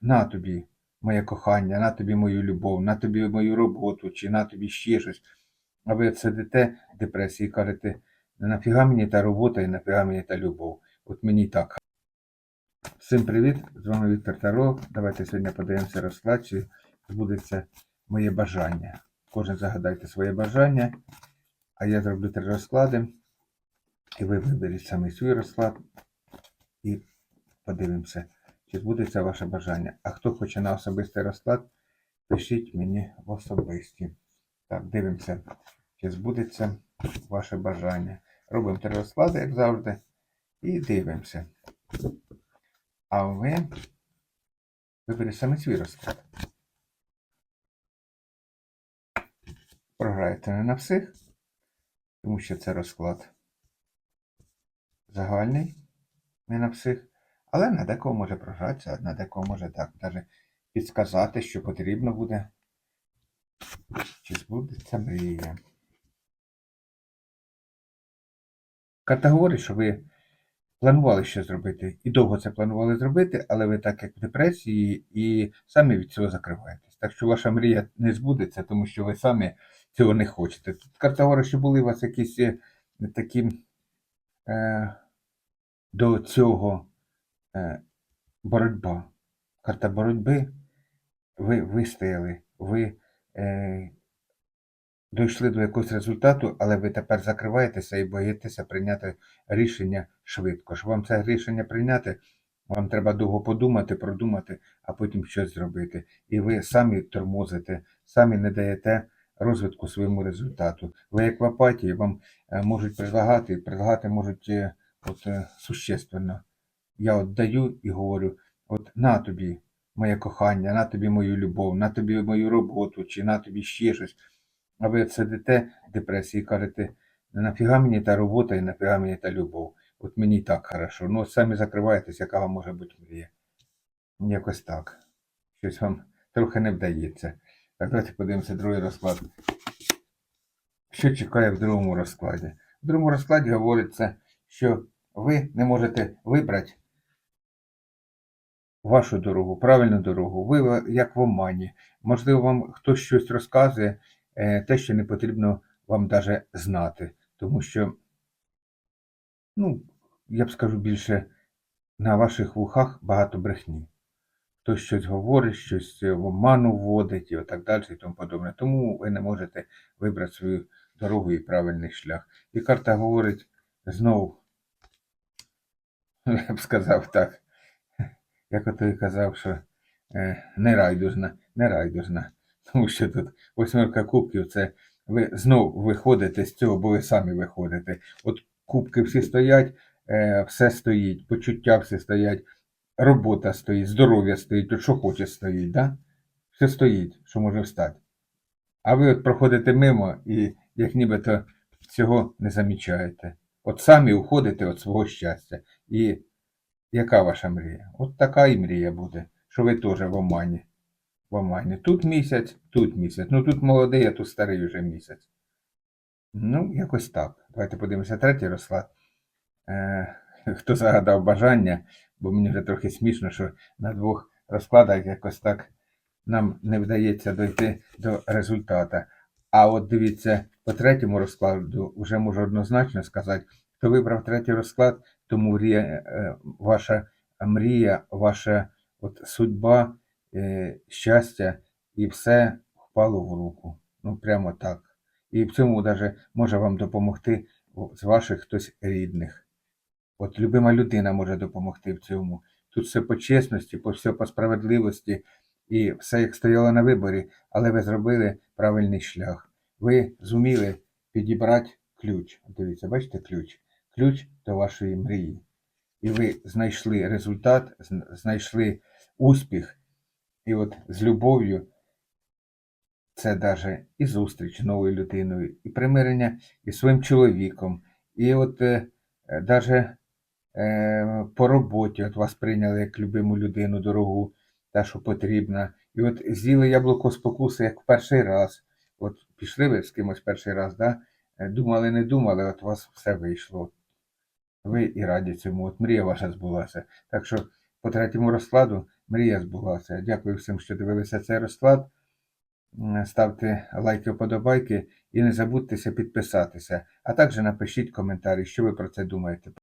на тобі моє кохання, на тобі мою любов, на тобі мою роботу, чи на тобі ще щось. А ви сидите в депресії і кажете, нафіга мені та робота і нафіга мені та любов. От мені так. Всім привіт! З вами Віктор Таро. Давайте сьогодні подивимося розклад, чи збудеться моє бажання. Кожен загадайте своє бажання, а я зроблю три розклади. І ви виберіть саме свій розклад і подивимося, чи збудеться ваше бажання. А хто хоче на особистий розклад, пишіть мені в особисті. Так, дивимося, чи збудеться ваше бажання. Робимо три розклади, як завжди, і дивимося. А ви виберіть саме свій розклад. Програєте не на всіх, тому що це розклад загальний, не на всіх. Але на декого може програтися, на декого може так навіть підсказати, що потрібно буде. Чи збудеться мрія. Говорить, що ви планували що зробити, і довго це планували зробити, але ви так як в депресії і самі від цього закриваєтесь. Так що ваша мрія не збудеться, тому що ви самі цього не хочете. Тут говорить, що були у вас якісь е, такі е, до цього боротьба. Карта боротьби. Ви вистояли, ви е, дійшли до якогось результату, але ви тепер закриваєтеся і боїтеся прийняти рішення швидко. Щоб вам це рішення прийняти, вам треба довго подумати, продумати, а потім щось зробити. І ви самі тормозите, самі не даєте розвитку своєму результату. Ви як в апатії, вам е, можуть предлагати, предлагати можуть е, от, е, существенно. Я от даю і говорю, от на тобі моє кохання, на тобі мою любов, на тобі мою роботу, чи на тобі ще щось. А ви сидите в депресії і кажете, нафіга мені та робота і нафіга мені та любов. От мені так хорошо. Ну, самі закриваєтесь, яка вам може бути мрія. Якось так. Щось вам трохи не вдається. Так, давайте подивимося другий розклад. Що чекає в другому розкладі? В другому розкладі говориться, що ви не можете вибрати вашу дорогу, правильну дорогу. Ви як в омані. Можливо, вам хтось щось розказує, е, те, що не потрібно вам даже знати. Тому що, ну, я б скажу більше, на ваших вухах багато брехні. Хтось щось говорить, щось в оману вводить і отак далі і тому подобне. Тому ви не можете вибрати свою дорогу і правильний шлях. І карта говорить знову, я б сказав так, як ото казав, що не райдужна, не. Тому що тут восьмерка кубків це ви знов виходите з цього, бо ви самі виходите. От кубки всі стоять, е, все стоїть, почуття всі стоять, робота стоїть, здоров'я стоїть, от що хоче стоїть, да? все стоїть, що може встати. А ви от проходите мимо і як нібито цього не замічаєте. От самі уходите від свого щастя. І яка ваша мрія? От така і мрія буде, що ви теж в омані. В омані. Тут місяць, тут місяць. Ну тут молодий, а тут старий вже місяць. Ну, якось так. Давайте подивимося третій розклад. Е, хто загадав бажання, бо мені вже трохи смішно, що на двох розкладах якось так нам не вдається дойти до результата. А от дивіться, по третьому розкладу вже можу однозначно сказати, хто вибрав третій розклад, тому мрія, е, ваша мрія, ваша от судьба, е, щастя і все впало в руку. Ну, прямо так. І в цьому навіть може вам допомогти з ваших хтось рідних. От любима людина може допомогти в цьому. Тут все по чесності, по все по справедливості, і все як стояло на виборі, але ви зробили правильний шлях. Ви зуміли підібрати ключ. Дивіться, бачите ключ? Ключ до вашої мрії. І ви знайшли результат, знайшли успіх. І от з любов'ю це даже і зустріч новою людиною, і примирення із своїм чоловіком. І от е, е, е, по роботі от вас прийняли як любиму людину дорогу, та, що потрібна. І от з'їли яблуко спокуси як в перший раз. От пішли ви з кимось перший раз, да? Е, думали, не думали, от у вас все вийшло. Ви і раді цьому, от мрія ваша збулася. Так що по третьому розкладу мрія збулася. Дякую всім, що дивилися цей розклад. Ставте лайки, вподобайки і не забудьтеся підписатися. А також напишіть коментарі, що ви про це думаєте.